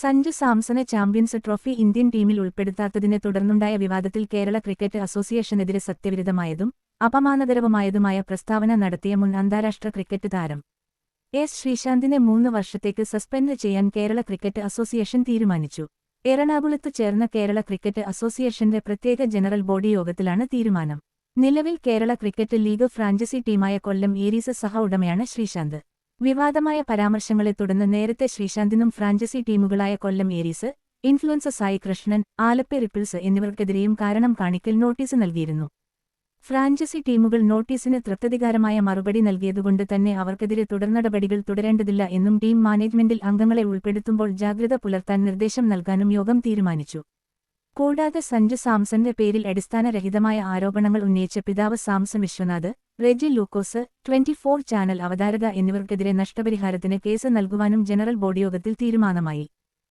സഞ്ജു സാംസനെ champions trophy Indian ടീമിൽ ഉൾപ്പെടുത്താത്തതിനെ തുടർന്നുണ്ടായ വിവാദത്തിൽ കേരള ക്രിക്കറ്റ് അസോസിയേഷനെതിരെ സത്യവിരുദ്ധമായതും അപമാനകരവുമായതുമായ പ്രസ്താവന നടത്തിയ മുൻ അന്താരാഷ്ട്ര ക്രിക്കറ്റ് താരം എസ് ശ്രീശാന്തിനെ മൂന്ന് വർഷത്തേക്ക് സസ്പെൻഡ് ചെയ്യാൻ കേരള ക്രിക്കറ്റ് അസോസിയേഷൻ തീരുമാനിച്ചു. എറണാകുളത്ത് ചേർന്ന കേരള ക്രിക്കറ്റ് അസോസിയേഷന്റെ പ്രത്യേക ജനറൽ ബോഡി യോഗത്തിലാണ് തീരുമാനം. നിലവിൽ കേരള ക്രിക്കറ്റ് ലീഗ് ഫ്രാഞ്ചൈസി ടീമായ കൊല്ലം ഏരീസ് സഹ ഉടമയാണ് ശ്രീശാന്ത്. വിവാദമായ പരാമർശങ്ങളെ തുടർന്ന് നേരത്തെ ശ്രീശാന്തിനും franchise ടീമുകളായ Kollam Aries influencer Sai Krishnan Alleppey Ripples എന്നിവർക്കെതിരെയും കാരണം കാണിക്കൽ നോട്ടീസ് നൽകിയിരുന്നു. ഫ്രാഞ്ചൈസി ടീമുകൾ നോട്ടീസിന് തൃപ്തികരമായ മറുപടി നൽകിയതുകൊണ്ട് തന്നെ അവർക്കെതിരെ തുടർനടപടികൾ തുടരേണ്ടതില്ല എന്നും ടീം മാനേജ്മെന്റിൽ അംഗങ്ങളെ ഉൾപ്പെടുത്തുമ്പോൾ ജാഗ്രത പുലർത്താൻ നിർദ്ദേശം നൽകാനും യോഗം തീരുമാനിച്ചു. കൂടാതെ സഞ്ജു സാംസന്റെ പേരിൽ അടിസ്ഥാനരഹിതമായ ആരോപണങ്ങൾ ഉന്നയിച്ച പിതാവ് സാംസൺ വിശ്വനാഥ് റെജി ലൂക്കോസ് ട്വന്റി ചാനൽ അവതാരത എന്നിവർക്കെതിരെ നഷ്ടപരിഹാരത്തിന് കേസ് നൽകുവാനും ജനറൽ ബോഡി യോഗത്തിൽ തീരുമാനമായി.